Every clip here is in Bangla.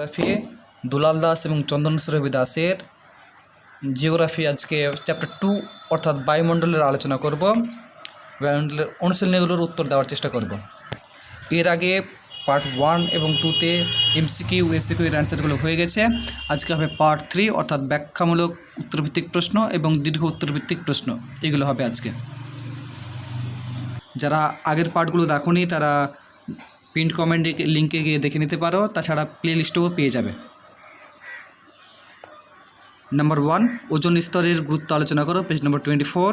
জিওগ্রাফি, দুলাল দাস এবং চন্দন সুরভি দাসের জিওগ্রাফি আজকে চ্যাপ্টার টু অর্থাৎ বায়ুমণ্ডলের আলোচনা করব। বায়ুমণ্ডলের অনুশীলনীগুলোর উত্তর দেওয়ার চেষ্টা করব। এর আগে পার্ট ওয়ান এবং টুতে এমসিকিউ এসিকিউ এর অ্যান্সারগুলো হয়ে গেছে। আজকে হবে পার্ট থ্রি অর্থাৎ ব্যাখ্যামূলক উত্তরভিত্তিক প্রশ্ন এবং দীর্ঘ উত্তরভিত্তিক প্রশ্ন। এগুলো হবে আজকে। যারা আগের পার্টগুলো দেখোনি, তারা প্রিন্ট কমেন্টে লিঙ্কে গিয়ে দেখে নিতে পারো। তাছাড়া প্লে লিস্টেও পেয়ে যাবে। নাম্বার ওয়ান ওজন স্তরের গুরুত্ব আলোচনা করো পেজ নম্বর টোয়েন্টি ফোর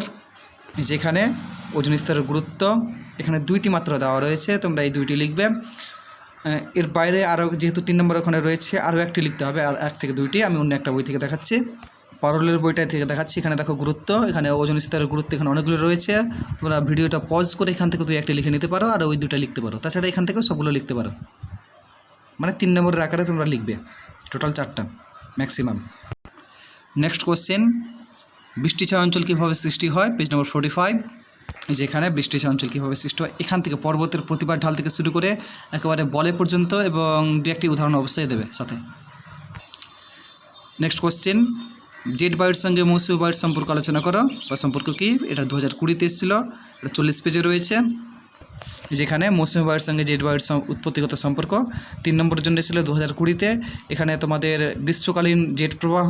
যেখানে ওজন স্তরের গুরুত্ব, এখানে দুইটি মাত্র দেওয়া রয়েছে, তোমরা এই দুইটি লিখবে। এর বাইরে আরও যেহেতু তিন নম্বর ওখানে রয়েছে আরও একটি লিখতে হবে, আর এক থেকে দুইটি, আমি অন্য একটা বই থেকে দেখাচ্ছি। পারলের বইটা থেকে দেখাচ্ছি। এখানে দেখো গুরুত্ব, এখানে ওজন স্তরের গুরুত্ব এখানে অনেকগুলো রয়েছে। তোমরা ভিডিওটা পজ করে এখান থেকে তুই একটা লিখে নিতে পারো আর ওই দুটা লিখতে পারো। তাছাড়া এখান থেকে সবগুলো লিখতে পারো। মানে তিন নম্বরের আকারে তোমরা লিখবে। টোটাল চারটা ম্যাক্সিমাম নেক্সট কোশ্চেন বৃষ্টি ছায়া অঞ্চল কীভাবে সৃষ্টি হয়? পেজ নম্বর ফোর্টি ফাইভ যেখানে বৃষ্টি ছায়া অঞ্চল কীভাবে সৃষ্টি হয়? এখান থেকে পর্বতের প্রতিবার ঢাল থেকে শুরু করে একেবারে বলে পর্যন্ত এবং দু একটি উদাহরণ অবশ্যই দেবে সাথে। নেক্সট কোশ্চেন জেট বায়ুর সঙ্গে মৌসুমী বায়ুর সম্পর্ক আলোচনা করো। বা সম্পর্ক কী? এটা দু হাজার কুড়িতে এসেছিল, এটা চল্লিশ পেজে রয়েছে। যেখানে মৌসুমী বায়ুর সঙ্গে জেট বায়ুর উৎপত্তিগত সম্পর্ক। তিন নম্বরের জন্য এসেছিল দু হাজার কুড়িতে। এখানে তোমাদের গ্রীষ্মকালীন জেট প্রবাহ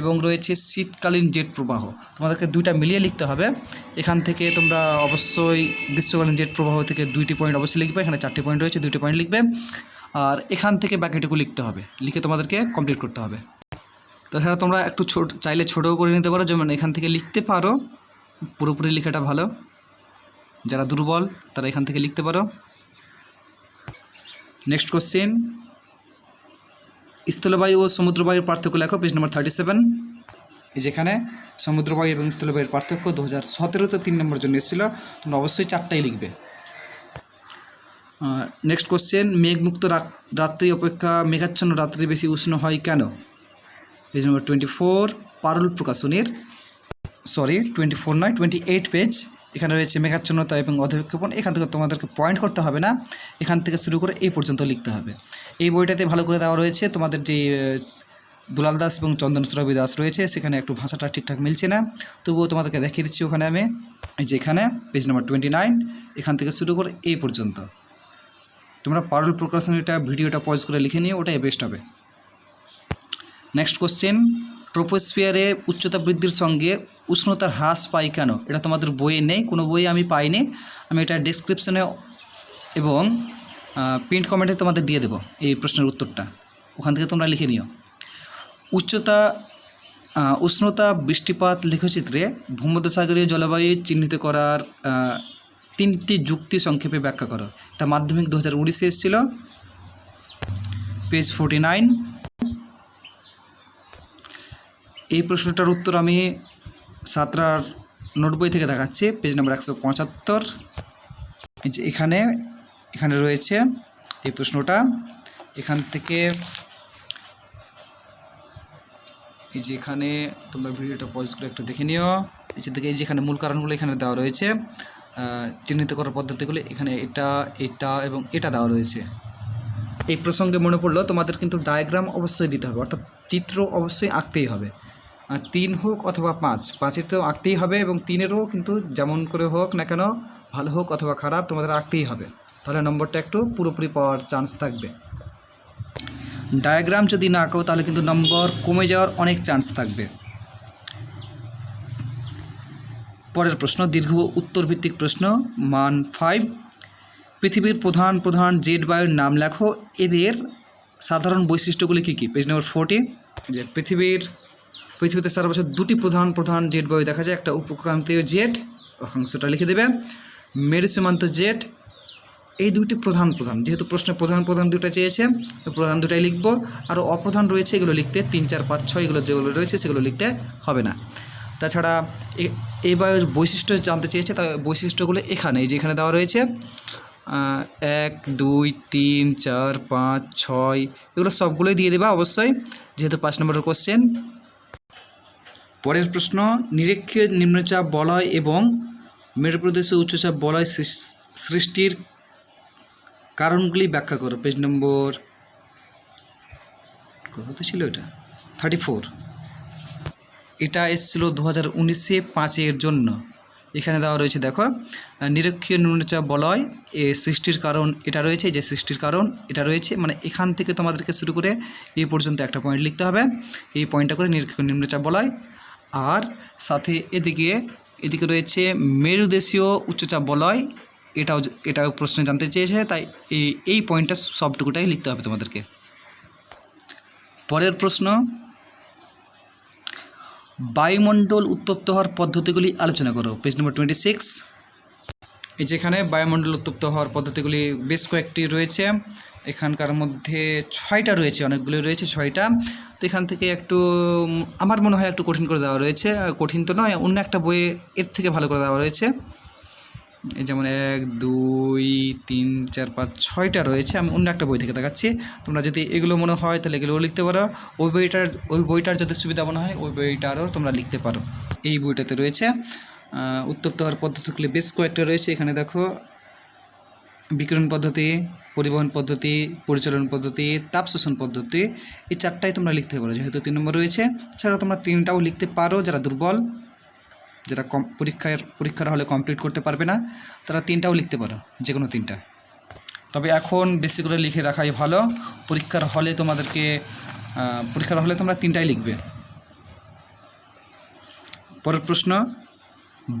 এবং রয়েছে শীতকালীন জেট প্রবাহ। তোমাদেরকে দুইটা মিলিয়ে লিখতে হবে। এখান থেকে তোমরা অবশ্যই গ্রীষ্মকালীন জেট প্রবাহ থেকে দুইটি পয়েন্ট অবশ্যই লিখবে। এখানে চারটি পয়েন্ট রয়েছে, দুইটি পয়েন্ট লিখবে। আর এখান থেকে বাকিটুকু লিখতে হবে। লিখে তোমাদেরকে কমপ্লিট করতে হবে। তাছাড়া তোমরা একটু ছোট, চাইলে ছোটও করে নিতে পারো, যেমন এখান থেকে লিখতে পারো, পুরোপুরি লেখাটা ভালো। যারা দুর্বল, তারা এখান থেকে লিখতে পারো। নেক্সট কোশ্চেন স্থলবায়ু ও সমুদ্রবায়ুর পার্থক্য লেখো পেজ নম্বর থার্টি সেভেন যেখানে সমুদ্রবায়ু এবং স্থলবায়ুর পার্থক্য দু হাজার সতেরোতে তিন নম্বর জন্য এসেছিল, তোমরা অবশ্যই চারটাই লিখবে। নেক্সট কোশ্চেন মেঘমুক্ত রাত- রাত্রি অপেক্ষা মেঘাচ্ছন্ন রাত্রি বেশি উষ্ণ হয় কেন? Page number twenty four Parul প্রকাশনীর sorry twenty four নয় টোয়েন্টি এইট পেজ এখানে রয়েছে মেঘাচ্ছন্নতা এবং অধক্ষেপণ। এখান থেকে তোমাদেরকে পয়েন্ট করতে হবে না। এখান থেকে শুরু করে এই পর্যন্ত লিখতে হবে। এই বইটাতে ভালো করে দেওয়া রয়েছে তোমাদের যে, দুলাল দাস এবং চন্দন সুরভি দাস রয়েছে, সেখানে একটু ভাষাটা ঠিকঠাক মিলছে না। তবুও তোমাদেরকে দেখিয়ে দিচ্ছি ওখানে আমি। এই যে এখানে পেজ নম্বর টোয়েন্টি নাইন এখান থেকে শুরু করে এই পর্যন্ত। তোমরা পারুল প্রকাশনীটা, ভিডিওটা পজ করে লিখে নিও, ওটাই বেস্ট হবে। নেক্সট কোশ্চেন ট্রোপোস্ফিয়ারে উচ্চতা বৃদ্ধির সঙ্গে উষ্ণতার হ্রাস পাই কেন? এটা তোমাদের বইয়ে নেই, কোনো বইয়ে আমি পাইনি। আমি এটা ডেসক্রিপশনে এবং প্রিন্ট কমেন্টে তোমাদের দিয়ে দেবো এই প্রশ্নের উত্তরটা। ওখান থেকে তোমরা লিখে নিও। উচ্চতা উষ্ণতা বৃষ্টিপাত লেখচিত্রে ভূমধ্যসাগরীয় জলবায়ু চিহ্নিত করার তিনটি যুক্তি সংক্ষেপে ব্যাখ্যা করো। এটা মাধ্যমিক দু হাজার উনিশে এসেছিল। পেজ ফোর্টি নাইন এই প্রশ্নটার উত্তর আমি সাতরার নোট বই থেকে দেখাচ্ছি পেজ নাম্বার একশো পঁচাত্তর। যে এখানে এখানে রয়েছে এই প্রশ্নটা। এখান থেকে এই যে এখানে তোমরা ভিডিওটা পজ করে একটু দেখে নিও। এই থেকে এই যে এখানে মূল কারণগুলো এখানে দেওয়া রয়েছে চিহ্নিত করার পদ্ধতিগুলো এখানে এটা এটা এবং এটা দেওয়া রয়েছে। এই প্রসঙ্গে মনে পড়ল, তোমাদের কিন্তু ডায়াগ্রাম অবশ্যই দিতে হবে, অর্থাৎ চিত্র অবশ্যই আঁকতেই হবে। তিন হোক অথবা পাঁচ, পাঁচের তো আঁকতেই হবে এবং তিনেরও কিন্তু যেমন করে হোক না কেন ভালো হোক অথবা খারাপ তোমাদের আঁকতেই হবে। তাহলে নম্বরটা একটু পুরোপুরি পাওয়ার চান্স থাকবে। ডায়াগ্রাম যদি না আঁকো তাহলে কিন্তু নম্বর কমে যাওয়ার অনেক চান্স থাকবে। পরের প্রশ্ন, দীর্ঘ উত্তরভিত্তিক প্রশ্ন, মান ফাইভ পৃথিবীর প্রধান প্রধান জেট বায়ুর নাম লেখো। এদের সাধারণ বৈশিষ্ট্যগুলি কী কী? পেজ নম্বর ফোরটি যে পৃথিবীর পৃথিবীতে সারা বছর দুটি প্রধান প্রধান জেট বায়ু দেখা যায়। একটা উপক্রান্তীয় জেট অংশটা লিখে দেবে মেরু সীমান্ত জেট। এই দুটি প্রধান প্রধান। যেহেতু প্রশ্নে প্রধান প্রধান দুটো চেয়েছে প্রধান দুটাই লিখব। আর অপ্রধান রয়েছে, এগুলো লিখতে তিন, চার, পাঁচ, ছয়, এগুলো যেগুলো রয়েছে, সেগুলো লিখতে হবে না। তাছাড়া এই বায়ুর বৈশিষ্ট্য জানতে চেয়েছে, তার বৈশিষ্ট্যগুলো এখানে, এই যে এখানে দেওয়া রয়েছে এক, দুই, তিন, চার, পাঁচ, ছয়, এগুলো সবগুলোই দিয়ে দেবা অবশ্যই, যেহেতু পাঁচ নম্বরের কোশ্চেন পরের প্রশ্ন নিরক্ষীয় নিম্নচাপ বলয় এবং মেরুপ্রদেশে উচ্চচাপ বলয় সৃষ্টির কারণগুলি ব্যাখ্যা করো। পেজ নম্বর কত ছিল এটা? থার্টি ফোর এটা এসেছিল দু হাজার উনিশে পাঁচের জন্য। এখানে দেওয়া রয়েছে, দেখো, নিরক্ষীয় নিম্নচাপ বলয় এ সৃষ্টির কারণ এটা রয়েছে, যে সৃষ্টির কারণ এটা রয়েছে মানে এখান থেকে তোমাদেরকে শুরু করে এই পর্যন্ত একটা পয়েন্ট লিখতে হবে। এই পয়েন্টটা করে নিরক্ষীয় নিম্নচাপ বলয় আর সাথে এদিকে এদিকে রয়েছে মেরুদেশীয় উচ্চচাপ বলয়। এটাও এটাও প্রশ্নে জানতে চেয়েছে, তাই এই এই পয়েন্টটা সবটুকুটাই লিখতে হবে তোমাদেরকে। পরের প্রশ্ন, বায়ুমণ্ডল উত্তপ্ত হওয়ার পদ্ধতিগুলি আলোচনা করো। পেজ নম্বর টোয়েন্টি সিক্স এই যেখানে বায়ুমণ্ডল উত্তপ্ত হওয়ার পদ্ধতিগুলি বেশ কয়েকটি রয়েছে। এখানকার মধ্যে ছয়টা রয়েছে, অনেকগুলো রয়েছে ছয়টা। তো এখান থেকে একটু, আমার মনে হয় একটু কঠিন করে দেওয়া রয়েছে। কঠিন তো নয়, অন্য একটা বইয়ে এর থেকে ভালো করে দেওয়া রয়েছে। যেমন এক, দুই, তিন, চার, পাঁচ, ছয়টা রয়েছে, আমি অন্য একটা বই থেকে দেখাচ্ছি। তোমরা যদি এগুলো মনে হয়, তাহলে এগুলোও লিখতে পারো। ওই বইটার ওই বইটার যদি সুবিধা মনে হয়, ওই বইটারও তোমরা লিখতে পারো। এই বইটাতে রয়েছে উত্তপ্ত হওয়ার পদ্ধতিগুলি বেশ কয়েকটা রয়েছে। এখানে দেখো বিকিরণ পদ্ধতি, পরিবহন পদ্ধতি, পরিচালন পদ্ধতি, তাপ শোষণ পদ্ধতি, এই চারটাই তোমরা লিখতে পারো। যেহেতু তিন নম্বর রয়েছে, সেটা তোমরা তিনটাও লিখতে পারো যারা দুর্বল, যারা কম পরীক্ষার পরীক্ষার হলে কমপ্লিট করতে পারবে না, তারা তিনটাও লিখতে পারো যে কোনো তিনটা। তবে এখন বেশি করে লিখে রাখাই ভালো, পরীক্ষার হলে তোমাদেরকে পরীক্ষার হলে তোমরা তিনটাই লিখবে। পরের প্রশ্ন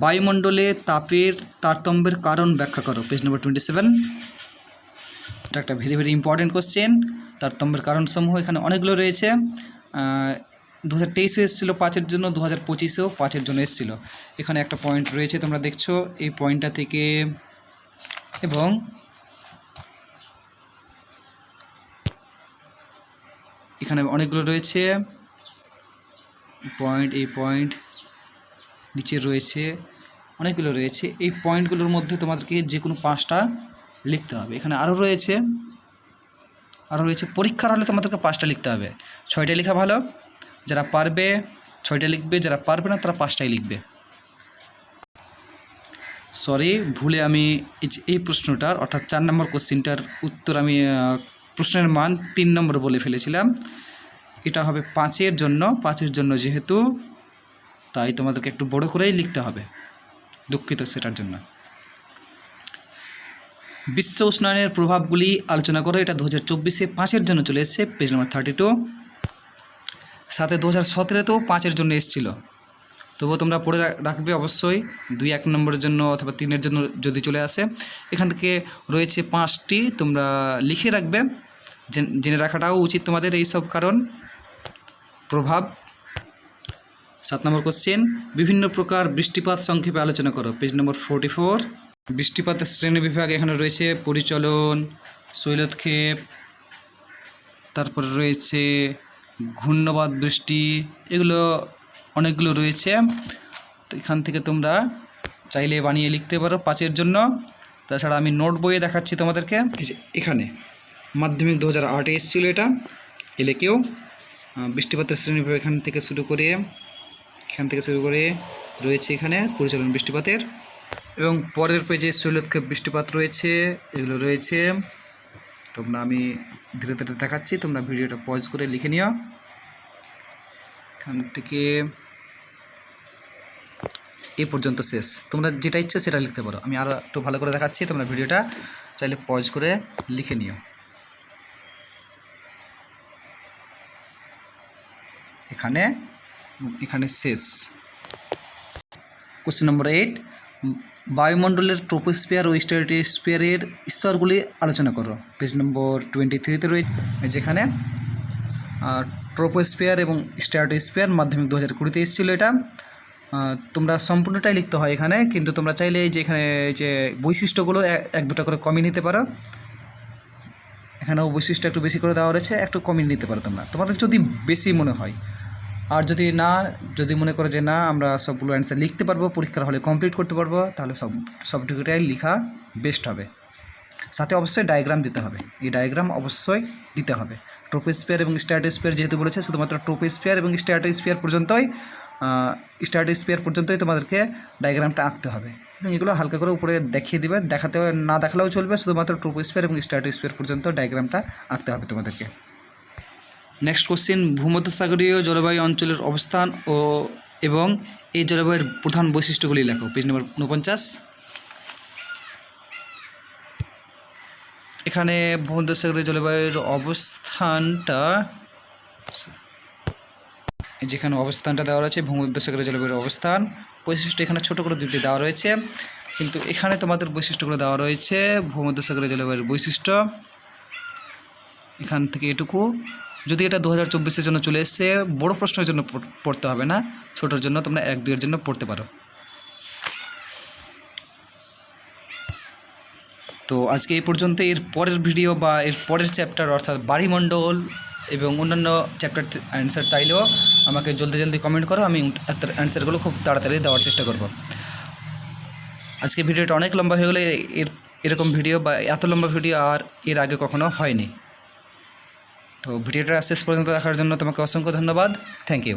বায়ুমণ্ডলে তাপের তারতম্যের কারণ ব্যাখ্যা করো। পেজ নম্বর টোয়েন্টি সেভেন এটা একটা ভেরি ভেরি ইম্পর্টেন্ট কোশ্চেন তারতম্যের কারণসমূহ এখানে অনেকগুলো রয়েছে। দু হাজার তেইশে এসেছিল পাঁচের জন্য দু হাজার পঁচিশেও পাঁচের জন্য এসেছিল। এখানে একটা পয়েন্ট রয়েছে, তোমরা দেখছ, এই পয়েন্টটা থেকে এবং এখানে অনেকগুলো রয়েছে। পয়েন্ট এই পয়েন্ট নিচে রয়েছে, অনেকগুলো রয়েছে। এই পয়েন্টগুলোর মধ্যে তোমাদেরকে যে কোনো পাঁচটা লিখতে হবে। এখানে আরও রয়েছে আরও রয়েছে। পরীক্ষার হলে তোমাদেরকে পাঁচটা লিখতে হবে। ছয়টা লেখা ভালো। যারা পারবে, ছয়টা লিখবে। যারা পারবে না, তারা পাঁচটাই লিখবে। সরি ভুলে আমি এই প্রশ্নটার, অর্থাৎ চার নম্বর কোশ্চিনটার উত্তর আমি প্রশ্নের মান তিন নম্বর বলে ফেলেছিলাম। এটা হবে পাঁচের জন্য। পাঁচের জন্য যেহেতু তাই তোমাদেরকে একটু বড় করেই লিখতে হবে, দুঃখিত সেটার জন্য। বিশ্ব উষ্ণায়নের প্রভাবগুলি আলোচনা করো, এটা দু হাজার চব্বিশে পাঁচের জন্য চলে এসেছে পেজ নাম্বার থার্টি টু সাথে দু হাজার সতেরোতেও পাঁচের জন্য এসেছিল। তবুও তোমরা পড়ে রাখবে অবশ্যই, দুই এক নম্বরের জন্য অথবা তিনের জন্য যদি চলে আসে। এখান থেকে রয়েছে পাঁচটি, তোমরা লিখে রাখবে। জেনে রাখাটাও উচিত তোমাদের এই সব কারণ। প্রভাব সাত নম্বর কোশ্চেন বিভিন্ন প্রকার বৃষ্টিপাত সংক্ষেপে আলোচনা করো। পেজ নম্বর ফোরটি ফোর বৃষ্টিপাতের শ্রেণি বিভাগ এখানে রয়েছে পরিচলন শৈলোৎক্ষেপ তারপরে রয়েছে ঘূর্ণবাদ বৃষ্টি, এগুলো অনেকগুলো রয়েছে। তো এখান থেকে তোমরা চাইলে বানিয়ে লিখতে পারো পাঁচের জন্য। তাছাড়া আমি নোট বইয়ে দেখাচ্ছি তোমাদেরকে। এখানে মাধ্যমিক দু হাজার আটে এসেছিল এটা। এলে কেউ বৃষ্টিপাতের শ্রেণি বিভাগ এখান থেকে শুরু করে এখান থেকে শুরু করে রয়েছে এখানে পরিচালন বৃষ্টিপাতের। এবং পরের পেজে শৈলোৎক্ষেপ বৃষ্টিপাত রয়েছে, এগুলো রয়েছে। তোমরা আমি ধীরে ধীরে দেখাচ্ছি, তোমরা ভিডিওটা পজ করে লিখে নিও। এখান থেকে এ পর্যন্ত শেষ। তোমরা যেটা ইচ্ছে সেটা লিখতে পারো। আমি আরও একটু ভালো করে দেখাচ্ছি, তোমরা ভিডিওটা চাইলে পজ করে লিখে নিও। এখানে এখানে শেষ। কোশ্চেন নম্বর এইট বায়ুমণ্ডলের ট্রোপোস্ফিয়ার ও স্ট্র্যাটোস্ফিয়ারের স্তরগুলি আলোচনা করো। পেজ নম্বর টোয়েন্টি থ্রিতে রয়েছে যেখানে ট্রোপোস্ফিয়ার এবং স্ট্র্যাটোস্ফিয়ার মাধ্যমিক দু হাজার কুড়িতে এসেছিল এটা। তোমরা সম্পূর্ণটাই লিখতে হয় এখানে, কিন্তু তোমরা চাইলে যে এখানে যে বৈশিষ্ট্যগুলো এক দুটো করে কমিয়ে নিতে পারো। এখানেও বৈশিষ্ট্য একটু বেশি করে দেওয়া রয়েছে, একটু কমিয়ে নিতে পারো তোমরা। তোমাদের যদি বেশি মনে হয় আর যদি না, যদি মনে করো যে না, আমরা সবগুলো অ্যান্সার লিখতে পারব, পরীক্ষার হলে কমপ্লিট করতে পারব, তাহলে সব, সবটুকুটাই লেখা বেস্ট হবে। সাথে অবশ্যই ডায়াগ্রাম দিতে হবে। এই ডায়াগ্রাম অবশ্যই দিতে হবে। ট্রোপোস্ফিয়ার এবং স্ট্র্যাটোস্ফিয়ার যেহেতু বলেছে, শুধুমাত্র ট্রোপোস্ফিয়ার এবং স্ট্র্যাটোস্ফিয়ার পর্যন্তই স্ট্র্যাটোস্ফিয়ার পর্যন্তই তোমাদেরকে ডায়াগ্রামটা আঁকতে হবে। এবং এগুলো হালকা করে উপরে দেখিয়ে দিবে দেখাতে না দেখালেও চলবে, শুধুমাত্র ট্রোপোস্ফিয়ার এবং স্ট্র্যাটোস্ফিয়ার পর্যন্ত ডায়াগ্রামটা আঁকতে হবে তোমাদেরকে। নেক্সট কোশ্চেন ভূমধ্যসাগরীয় জলবায়ু অঞ্চলের অবস্থান ও এবং এই জলবায়ুর প্রধান বৈশিষ্ট্যগুলি লেখো। পেজ নম্বর উনপঞ্চাশ এখানে ভূমধ্যসাগরীয় জলবায়ুর অবস্থানটা, যেখানে অবস্থানটা দেওয়া রয়েছে, ভূমধ্যসাগরীয় জলবায়ুর অবস্থান। বৈশিষ্ট্য এখানে ছোট করে দুটি দেওয়া রয়েছে। কিন্তু এখানে তোমাদের বৈশিষ্ট্যগুলো দেওয়া রয়েছে, ভূমধ্যসাগরীয় জলবায়ুর বৈশিষ্ট্য। এখান থেকে এটুকু। যদি এটা দু হাজার চব্বিশের জন্য চলে এসছে, বড় প্রশ্নের জন্য পড়- পড়তে হবে না। ছোটোর জন্য তোমরা এক, দুইয়ের জন্য পড়তে পারো। তো আজকে এই পর্যন্ত, এর পরের ভিডিও বা এর পরের চ্যাপ্টার অর্থাৎ বাড়িমণ্ডল এবং অন্যান্য চ্যাপ্টার অ্যান্সার চাইলেও আমাকে জলদি জলদি কমেন্ট করো, আমি অ্যান্সারগুলো খুব তাড়াতাড়ি দেওয়ার চেষ্টা করব। আজকে ভিডিওটা অনেক লম্বা হয়ে গেলে, এর, এরকম ভিডিও বা এত লম্বা ভিডিও আর এর আগে কখনো হয়নি। তো ভিডিওটা শেষ পর্যন্ত দেখার জন্য তোমাকে অসংখ্য ধন্যবাদ। Thank you